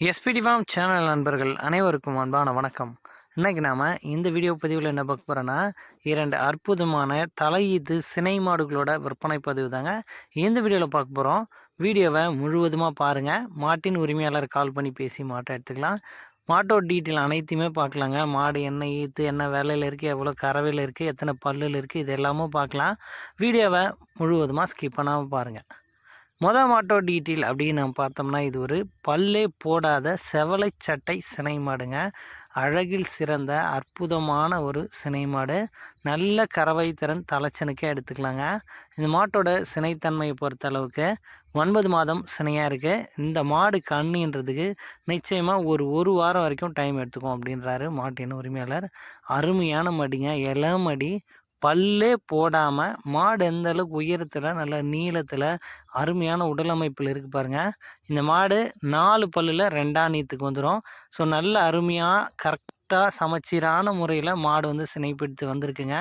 SPD form channel நண்பர்கள் அனைவருக்கும் அன்பான வணக்கம். இன்றைக்கி நாம் இந்த வீடியோ பதிவில் என்ன பார்க்க போகிறோன்னா இரண்டு அற்புதமான தலையீது சினை மாடுகளோட விற்பனை பதிவு தாங்க. இந்த வீடியோவில் பார்க்க போகிறோம் வீடியோவை முழுவதுமாக பாருங்கள் மாட்டின் உரிமையாளர் கால் பண்ணி பேசி மாட்டை எடுத்துக்கலாம். மாட்டோட டீட்டெயில் அனைத்தையுமே பார்க்கலாங்க. மாடு என்ன ஈத்து என்ன வேலையில் இருக்குது எவ்வளோ கறவையில் இருக்குது எத்தனை பல்லில் இருக்குது இது எல்லாமும் பார்க்கலாம். வீடியோவை முழுவதுமாக ஸ்கிப் பண்ணாமல் பாருங்கள் மொதல் மாட்டோ டீட்டெயில் அப்படின்னு நம்ம பார்த்தோம்னா இது ஒரு பல்லே போடாத செவலை சட்டை சினை மாடுங்க. அழகில் சிறந்த அற்புதமான ஒரு சினை மாடு. நல்ல கறவை திறன் தலைச்சனுக்கே எடுத்துக்கலாங்க. இந்த மாட்டோட சினைத்தன்மையை பொறுத்த அளவுக்கு ஒன்பது மாதம் சினையாக இருக்குது இந்த மாடு கண்ணின்றதுக்கு நிச்சயமாக ஒரு ஒரு வாரம் வரைக்கும் டைம் எடுத்துக்கும் அப்படின்றாரு மாட்டின் உரிமையாளர். அருமையான மடிங்க இளமடி பல்லே போடாமல் மாடு எந்த அளவுக்கு உயரத்தில் நல்ல நீளத்தில் அருமையான உடலமைப்பில் இருக்குது பாருங்கள் இந்த மாடு நாலு பல்லில் ரெண்டாம் நீத்துக்கு வந்துடும் ஸோ நல்ல அருமையாக கரெக்டாக சமச்சீரான முறையில் மாடு வந்து சினைப்பிடித்து வந்திருக்குங்க.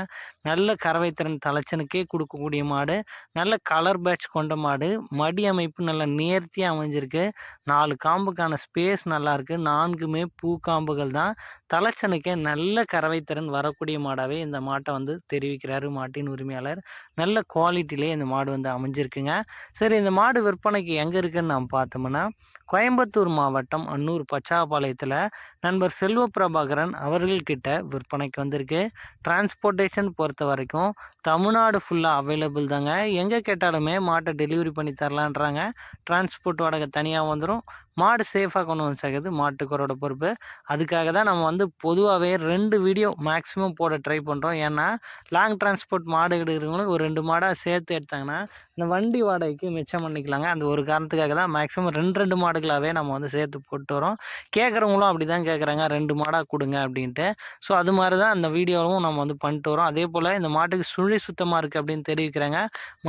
நல்ல கறவைத்திறன் தலைச்சனுக்கே கொடுக்கக்கூடிய மாடு. நல்ல கலர் பேட்ச் கொண்ட மாடு. மடி அமைப்பு நல்ல நேர்த்தியாக அமைஞ்சிருக்கு. நாலு காம்புக்கான ஸ்பேஸ் நல்லாயிருக்கு நான்குமே பூ காம்புகள் தான். தலைச்சனுக்கே நல்ல கறவைத்திறன் வரக்கூடிய மாடாகவே இந்த மாட்டை வந்து தெரிவிக்கிறாரு மாட்டின் உரிமையாளர். நல்ல குவாலிட்டிலே இந்த மாடு வந்து அமைஞ்சிருக்குங்க. சரி இந்த மாடு விற்பனைக்கு எங்கே இருக்குன்னு நாம் பார்த்தோம்னா கோயம்புத்தூர் மாவட்டம் அன்னூர் பச்சாபாளையத்தில் நண்பர் செல்வ பிரபாகரன் அவர்கள்கிட்ட விற்பனைக்கு வந்திருக்கு. டிரான்ஸ்போர்ட்டேஷன் பொறுத்த வரைக்கும் தமிழ்நாடு ஃபுல்லாக அவைலபிள் தாங்க. எங்கே கேட்டாலுமே மாட்டை டெலிவரி பண்ணி தரலான்றாங்க. டிரான்ஸ்போர்ட் வாடகை தனியாக வந்துடும் மாடு சேஃபாக கொண்டு வந்து சேர்க்குறது மாட்டுக்குறோட பொறுப்பு. அதுக்காக தான் நம்ம வந்து பொதுவாகவே ரெண்டு வீடியோ மேக்ஸிமம் போட ட்ரை பண்ணுறோம் ஏன்னா லாங் டிரான்ஸ்போர்ட் மாடு எடுக்கிறவங்களுக்கு ஒரு ரெண்டு மாடாக சேர்த்து எடுத்தாங்கன்னா இந்த வண்டி வாடகைக்கு மிச்சம் பண்ணிக்கலாங்க. அந்த ஒரு காரணத்துக்காக தான் மேக்ஸிமம் ரெண்டு ரெண்டு மாடுகளாகவே நம்ம வந்து சேர்த்து போட்டு வரோம். கேட்குறவங்களும் அப்படி தான் கேட்குறாங்க ரெண்டு மாடாக கொடுங்க அப்படின்ட்டு. ஸோ அது மாதிரி தான் அந்த வீடியோவும் நம்ம வந்து பண்ணிட்டு வரோம். அதே போல் இந்த மாட்டுக்கு சுழி சுத்தமாக இருக்குது அப்படின்னு தெரிவிக்கிறாங்க.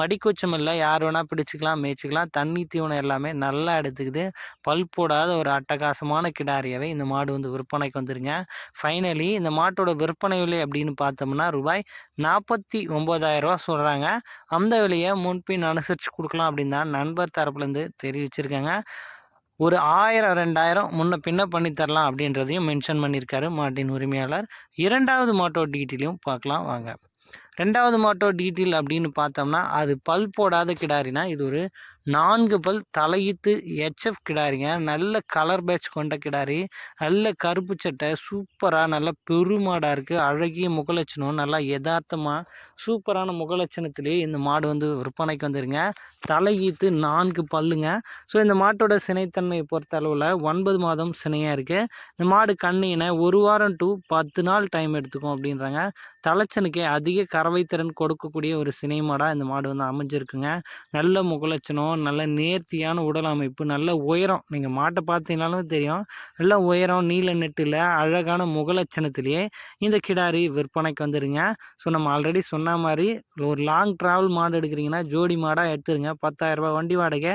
மடிக்கூச்சம் இல்லை. யார் வேணால் பிடிச்சிக்கலாம் மேய்ச்சிக்கலாம். தண்ணி தீவனம் எல்லாமே நல்லா எடுத்துக்குது. பல் போடாத ஒரு அட்டகாசமான கிடாரியாகவே இந்த மாடு வந்து விற்பனைக்கு வந்துருங்க. ஃபைனலி இந்த மாட்டோட விற்பனை விலை அப்படின்னு பார்த்தோம்னா ரூபாய் நாற்பத்தி ஒம்பதாயிரரூவா சொல்கிறாங்க அந்த விலையை முன்பின் அனுசரித்து கொடுக்கலாம் அப்படின்னு தான் நண்பர் தரப்புலேருந்து தெரிவிச்சிருக்காங்க. ஒரு ஆயிரம் ரெண்டாயிரம் முன்ன பின்ன பண்ணி தரலாம் அப்படின்றதையும் மென்ஷன் பண்ணியிருக்காரு மாட்டின் உரிமையாளர். இரண்டாவது மாட்டோ டீட்டெயிலையும் பார்க்கலாம் வாங்க. ரெண்டாவது மாட்டோ டீட்டெயில் அப்படின்னு பார்த்தோம்னா அது பல் போடாத கிடாரினா இது ஒரு நான்கு பல் தலையித்து ஹெச்எஃப் கிடாரிங்க. நல்ல கலர் பேட்ச் கொண்ட கிடாரி. நல்ல கருப்பு சட்டை சூப்பராக நல்ல பெருமாடாக இருக்குது அழகிய முகலட்சணம் நல்லா யதார்த்தமாக சூப்பரான முகலட்சணத்திலேயே இந்த மாடு வந்து விற்பனைக்கு வந்துருங்க. தலையீத்து நான்கு பல்லுங்க. ஸோ இந்த மாட்டோட சினைத்தன்மையை பொறுத்த அளவில் ஒன்பது மாதம் சினையாக இருக்குது இந்த மாடு கண்ணினை ஒரு வாரம் டு பத்து நாள் டைம் எடுத்துக்கும் அப்படின்றாங்க. தலைச்சனுக்கே அதிக கறவைத்திறன் கொடுக்கக்கூடிய ஒரு சினை மாடாக இந்த மாடு வந்து அமைஞ்சிருக்குங்க. நல்ல முகலட்சணம் நல்ல நேர்த்தியான உடல் அமைப்பு நல்ல உயரம். நீங்கள் மாட்டை பார்த்தீங்கனாலும் தெரியும். நல்ல உயரம் நீல நெட்டில் அழகான முகலட்சணத்திலேயே இந்த கிடாரி விற்பனைக்கு வந்துடுங்க ஸோ நம்ம ஆல்ரெடி சொன்ன மாதிரி ஒரு லாங் ட்ராவல் மாடு எடுக்கிறீங்கன்னா ஜோடி மாடாக எடுத்துருங்க. பத்தாயிரரூபா வண்டி வாடகை.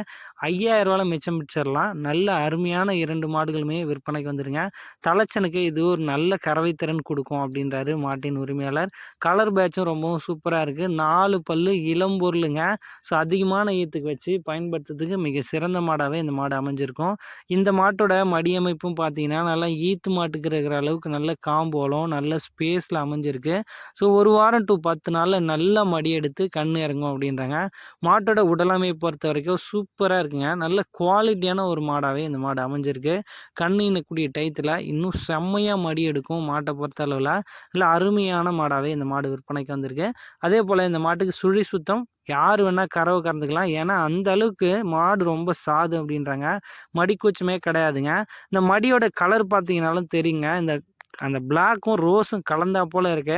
ஐயாயிரரூவாவில் மிச்சம் மிச்சிடலாம் நல்ல அருமையான இரண்டு மாடுகளுமே விற்பனைக்கு வந்துடுங்க தலைச்சனுக்கு இது ஒரு நல்ல கறவைத்திறன் கொடுக்கும் அப்படின்றாரு மாட்டின் உரிமையாளர். கலர் பேட்சும் ரொம்ப ரொம்பவும் சூப்பராக இருக்குது நாலு பல்லு இளம்பொருளுங்க ஸோ அதிகமான ஈத்துக்கு வச்சு பயன்படுத்துறதுக்கு மிக சிறந்த மாடாகவே இந்த மாடு அமைஞ்சிருக்கும். இந்த மாட்டோட மடியமைப்பும் பார்த்தீங்கன்னா நல்லா ஈத்து மாட்டுக்கு இருக்கிற அளவுக்கு நல்ல காம்போலம் நல்ல ஸ்பேஸில் அமைஞ்சிருக்கு. ஸோ ஒரு வாரம் டு பத்து நாளில் நல்ல மடி எடுத்து கண் இறங்கும் அப்படின்றாங்க. மாட்டோட உடலமைப்பு பொறுத்த வரைக்கும் சூப்பராக இருக்குங்க. நல்ல குவாலிட்டியான ஒரு மாடாகவே இந்த மாடு அமைஞ்சிருக்கு. கண்ணினக்கூடிய டயத்தில் இன்னும் செம்மையாக மடி எடுக்கும் மாட்டை பொறுத்த அளவில். நல்ல அருமையான மாடாகவே இந்த மாடு விற்பனைக்கு வந்திருக்கு. அதே போல் இந்த மாட்டுக்கு சுழி சுத்தம் யார் வேணால் கறவை கறந்துக்கலாம். ஏன்னா அந்த அளவுக்கு மாடு ரொம்ப சாது அப்படின்றாங்க. மடிக்கூச்சமே கிடையாதுங்க. இந்த மடியோட கலர் பார்த்தீங்கனாலும் தெரியுங்க. இந்த அந்த பிளாக்கும் ரோஸும் கலந்தா போல் இருக்க.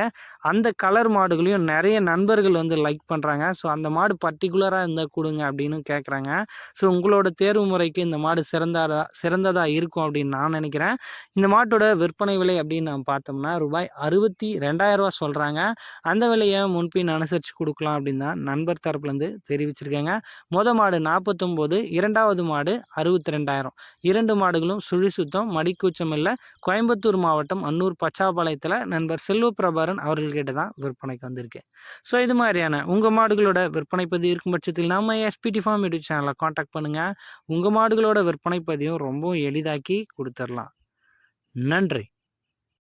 அந்த கலர் மாடுகளையும் நிறைய நண்பர்கள் வந்து லைக் பண்ணுறாங்க ஸோ அந்த மாடு பர்டிகுலராக இருந்தால் கொடுங்க அப்படின்னு கேட்குறாங்க ஸோ உங்களோட தேர்வு முறைக்கு இந்த மாடு சிறந்ததா சிறந்ததாக இருக்கும் அப்படின்னு நான் நினைக்கிறேன். இந்த மாட்டோட விற்பனை விலை அப்படின்னு நம்ம பார்த்தோம்னா ரூபாய் அறுபத்தி ரெண்டாயிரரூவா சொல்கிறாங்க அந்த விலையை முன்பின் அனுசரித்து கொடுக்கலாம் அப்படின்னு தான் நண்பர் தரப்புலேருந்து தெரிவிச்சிருக்காங்க. மொதல் மாடு நாற்பத்தொம்போது இரண்டாவது மாடு அறுபத்தி ரெண்டாயிரம். இரண்டு மாடுகளும் சுழி சுத்தம் மடிக்கூச்சம் இல்லை. கோயம்புத்தூர் மாவட்டம் அன்னூர் பச்சாபாளையத்தில் நண்பர் செல்வபிரபாரன் அவர்கள்கிட்ட தான் விற்பனைக்கு வந்திருக்கு ஸோ இது மாதிரியான உங்கள் மாடுகளோட விற்பனை பதிவு இருக்கும் பட்சத்தில் நம்ம எஸ்பிடி ஃபார்ம் யூடியூப் சேனலை காண்டாக்ட் பண்ணுங்கள் உங்கள் மாடுகளோட விற்பனை பதிவும் ரொம்பவும் எளிதாக்கி கொடுத்துடலாம் நன்றி.